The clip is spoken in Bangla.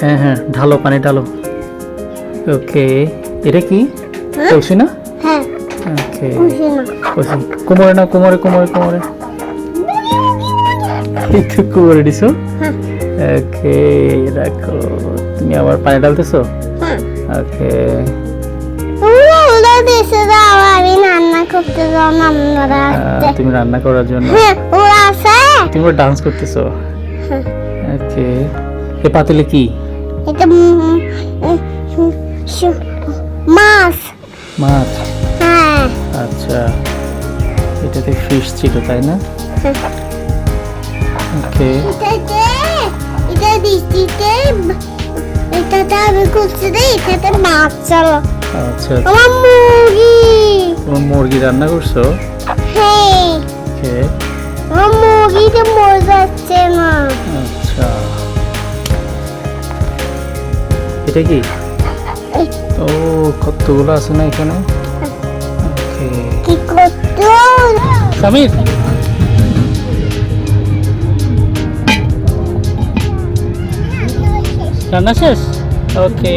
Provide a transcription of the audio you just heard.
হ্যাঁ হ্যাঁ ঢালো পানি ঢালো। ওকে এটা কি? কলসি না? হ্যাঁ। ওকে না। কলসি কোমরে না কোমরে কোমরে কোমরে? একটু কোমরে দিছো? হ্যাঁ। ওকে রাখো। তুমি আবার পানি ঢালতেছো? হ্যাঁ। ওকে তুমি রান্না করার জন্য। হ্যাঁ তুমি ডান্স করতেছো? হ্যাঁ। ওকে এ পাতিলে কি? এটা মাছ। মাছ? হ্যাঁ। আচ্ছা। এটাতে ফিশ ছিল তাই না? হ্যাঁ। ওকে। এটাতে এটা দিতে এটাতে আমি করছি রে এটাতে মাছ চলো আচ্ছা। আমার মুরগি। তোমার মুরগি রান্না করছ? হ্যাঁ। ওকে আমার মুরগিতে মরে যাচ্ছে না এটা কি ও কতগুলো আছে না এখানে ওকে কি করতো সামির রান্না শেষ ওকে